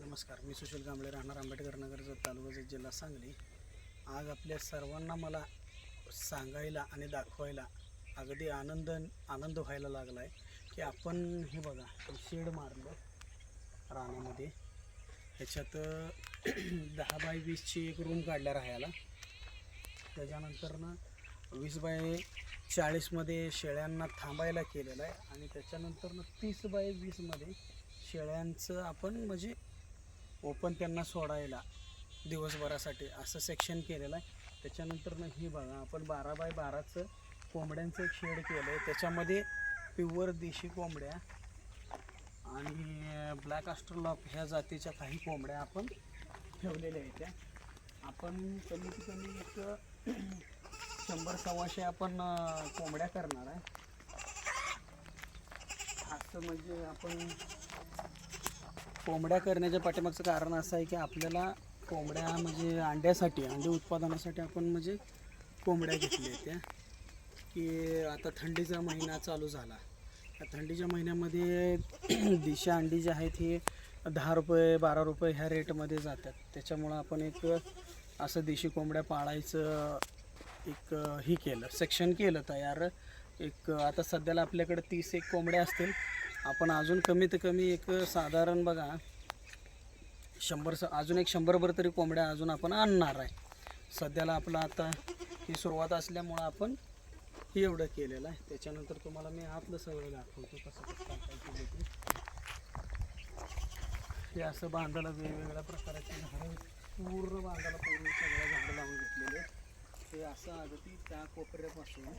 नमस्कार मी सुशील कांबळे राहणार आंबेडकर नगर तालुक्याचा जिल्हा सांगली. आज आपल्या सर्वांना मला सांगायला आणि दाखवायला अगदी आनंद आनंद व्हायला लागला आहे की आपण हे बघा शेड मारलं रानामध्ये. ह्याच्यात दहा बाय वीसची एक रूम काढल्या राहायला. त्याच्यानंतरनं वीस बाय चाळीसमध्ये शेळ्यांना थांबायला केलेलं आहे आणि त्याच्यानंतर ना तीस बाय वीसमध्ये शेळ्यांचं आपण म्हणजे ओपन त्यांना सोडायला दिवसभरासाठी असं सेक्शन केलेलं आहे. त्याच्यानंतरनं ही बघा आपण बारा बाय बाराचं कोंबड्यांचं एक शेड केलं आहे त्याच्यामध्ये प्युअर देशी कोंबड्या आणि ब्लॅक आस्ट्रोलॉप ह्या जातीच्या काही कोंबड्या आपण ठेवलेल्या आहेत त्या. आपण कमीत कमी एक शंभर सव्वाशे आपण कोंबड्या करणार आहे. असं म्हणजे आपण कोंबड्या करण्याच्या पाठीमागचं कारण असं आहे की आपल्याला कोंबड्या म्हणजे अंड्यासाठी अंडे उत्पादनासाठी आपण म्हणजे कोंबड्या घेतल्या त्या की आता थंडीचा महिना चालू झाला. या थंडीच्या महिन्यामध्ये देशी अंडी जी आहेत ही दहा रुपये बारा रुपये ह्या रेटमध्ये जातात. त्याच्यामुळं आपण एक असं देशी कोंबड्या पाळायचं एक ही केलं सेक्शन केलं तयार. एक आता सध्याला आपल्याकडे तीस एक कोंबड्या असतील. आपण अजून कमीत कमी एक साधारण बघा शंभर स अजून एक शंभरभर तरी कोंबड्या अजून आपण आणणार आहे. सध्याला आपलं आता ही सुरुवात असल्यामुळं आपण हे एवढं केलेलं आहे. त्याच्यानंतर तुम्हाला मी आतलं सगळं दाखवतो कसं कसं टाकायचं हे असं बांधायला वेगवेगळ्या प्रकारचे झाडं पूर्ण बांधायला पूर्ण सगळ्या झाडं लावून घेतलेले आहेत. ते असं अगदी त्या कोपऱ्यापासून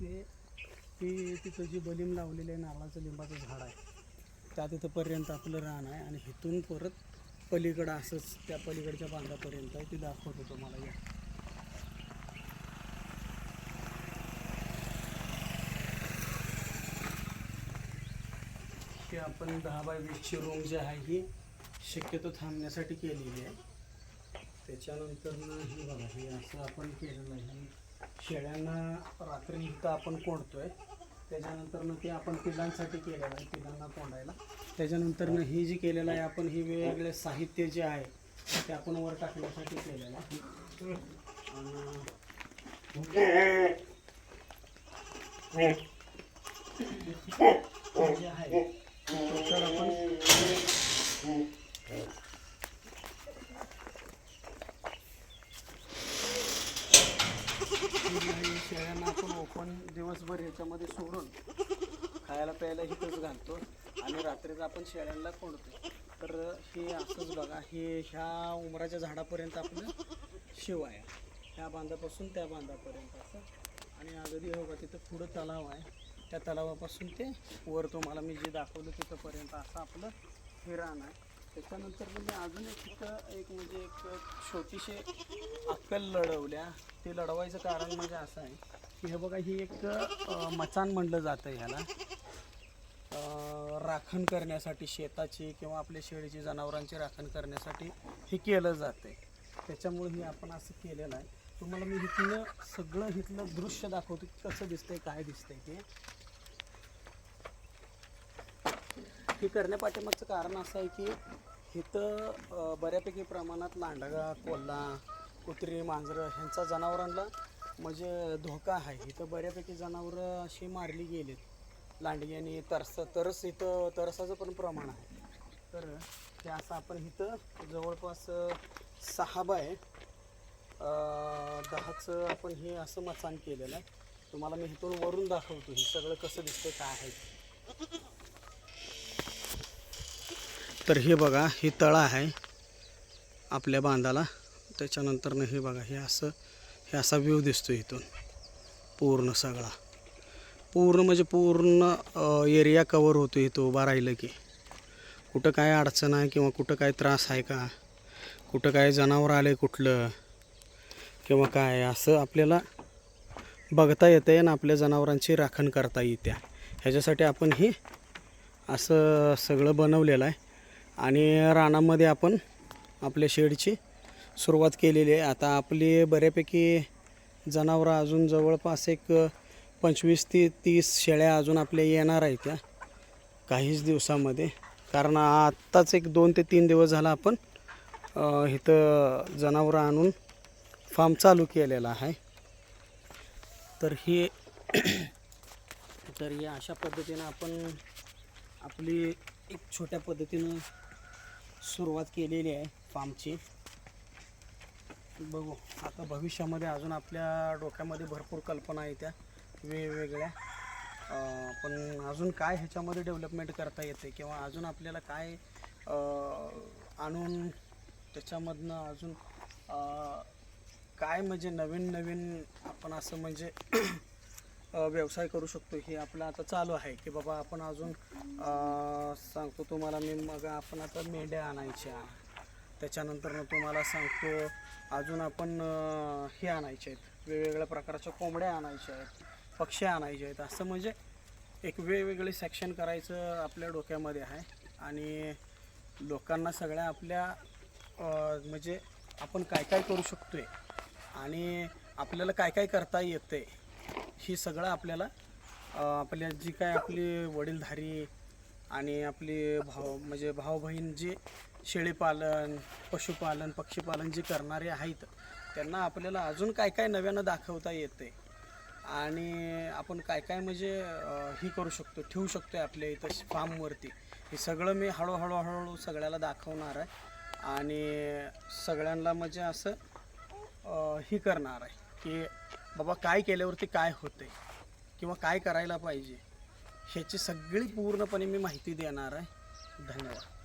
ते ती तिथं जी बलीम लावलेली आहे नारळाचं लिंबाचं झाड आहे त्या तिथंपर्यंत आपलं रान आहे आणि इथून परत पलीकडं असंच त्या पलीकडच्या बांधापर्यंत आहे ते दाखवतो तुम्हाला. या. ते आपण दहा बाय वीसची रूम जी आहे ही शक्यतो थांबण्यासाठी केलेली आहे. त्याच्यानंतर हे बघा हे असं आपण केलेलं आहे. शेळ्यांना रात्री इथं आपण कोंडतोय त्याच्यानंतरनं ते आपण पिलांसाठी केलेलं आहे पिलांना कोंडायला त्याच्यानंतरनं हे जी केलेलं आहे आपण हे वेगवेगळे साहित्य जे आहे ते आपण वर टाकण्यासाठी केलेलं आहे आणि जे आहे तर आपण ही शेळ्यांना आपण ओपन दिवसभर ह्याच्यामध्ये सोडून खायला प्यायला इथंच घालतो आणि रात्रीच आपण शेळ्यांना कोंडतो तर हे असंच बघा हे ह्या उमराच्या झाडापर्यंत आपलं शिव आहे ह्या बांधापासून त्या बांधापर्यंत असं. आणि अगदी हो का तिथं पुढं तलाव आहे. त्या तलावापासून ते वर तुम्हाला मी जे दाखवलं तिथंपर्यंत असं आपलं हे रान आहे. त्याच्यानंतर म्हणजे अजून एक तिथं एक म्हणजे एक छोटीशी अक्कल लढवल्या. ते लढवायचं कारण म्हणजे असं आहे की हे बघा ही एक मचान म्हणलं जातं ह्याला. राखण करण्यासाठी शेताची किंवा आपल्या शेळीची जनावरांची राखण करण्यासाठी हे केलं जातं त्याच्यामुळे हे आपण असं केलेलं आहे. तुम्हाला मी इथलं सगळं इथलं दृश्य दाखवतो की कसं दिसतंय काय दिसतंय ते. हे करण्यापाठीमागचं कारण असं आहे की इथं बऱ्यापैकी प्रमाणात लांडगा कोल्हा कुत्री मांजरं ह्यांचा जनावरांना म्हणजे धोका आहे. इथं बऱ्यापैकी जनावरं अशी मारली गेलीत. लांडग्याने तरस तरस इथं तरसाचं पण प्रमाण आहे. तर ते असं आपण इथं जवळपास सहा बाय दहाचं आपण हे असं मचान केलेलं आहे. तुम्हाला मी इथून वरून दाखवतो हे सगळं कसं दिसतं काय आहे तर हे बघा हे तळं आहे आपल्या बांधाला. त्याच्यानंतरनं हे बघा हे असं हे असा व्ह्यू दिसतो इथून. पूर्ण सगळा. पूर्ण म्हणजे पूर्ण एरिया कवर होतो इथं उभा राहिलं की. कुठं काय अडचण आहे किंवा कुठं काय त्रास आहे का? कुठं काय जनावर आलं आहे कुठलं? किंवा काय? असं आपल्याला बघता येतं आहे आणि आपल्या जनावरांची राखण करता येत्या. ह्याच्यासाठी आपण हे असं सगळं बनवलेलं आहे. आणि रानामध्ये आपण आपल्या शेडची सुरुवात केलेली आहे. आता आपली बऱ्यापैकी जनावरं अजून जवळपास एक पंचवीस ते तीस शेळ्या अजून आपल्या येणार आहेत त्या. काहीच दिवसामध्ये. कारण आत्ताच एक दोन ते तीन दिवस झाला आपण इथं जनावरं आणून फार्म चालू केलेला आहे. तर हे तर हे अशा पद्धतीनं आपण आपली एक छोट्या पद्धतीनं सुरुवात केलेली आहे फार्मची बघू आता भविष्यामध्ये अजून आपल्या डोक्यामध्ये भरपूर कल्पना आहेत त्या. वेगवेगळ्या. पण अजून काय ह्याच्यामध्ये डेव्हलपमेंट करता येते? किंवा अजून आपल्याला काय आणून त्याच्यामधनं अजून काय म्हणजे नवीन नवीन आपण असं म्हणजे व्यवसाय करू शकतो हे आपलं आता चालू आहे. की बाबा आपण अजून सांगतो तुम्हाला मी मग आपण आता मेंढ्या आणायच्या. त्याच्यानंतर तुम्हाला सांगतो अजून आपण हे आणायचे आहेत. वेगवेगळ्या प्रकारच्या कोंबड्या आणायच्या आहेत. पक्षी आणायचे आहेत. असं म्हणजे एक वेगवेगळे सेक्शन करायचं आपल्या डोक्यामध्ये आहे. आणि लोकांना सगळ्या आपल्या म्हणजे आपण काय काय करू शकतो आहे आणि आपल्याला काय काय करता येते ही सगळं आपल्याला आपल्या जी काय आपली वडीलधारी आणि आपली भाव म्हणजे भाऊ बहीण जे शेळीपालन पशुपालन पक्षीपालन जे करणारे आहेत त्यांना आपल्याला अजून काय काय नव्यानं दाखवता येते आणि आपण काय काय म्हणजे ही करू शकतो ठेवू शकतो आहे आपल्या इथं फार्मवरती हे सगळं मी हळूहळू हळूहळू सगळ्याला दाखवणार आहे. आणि सगळ्यांना म्हणजे असं ही करणार आहे की बाबा काय केल्यावरती काय होते किंवा काय करायला पाहिजे ह्याची सगळी पूर्णपणे मी माहिती देणार आहे. धन्यवाद.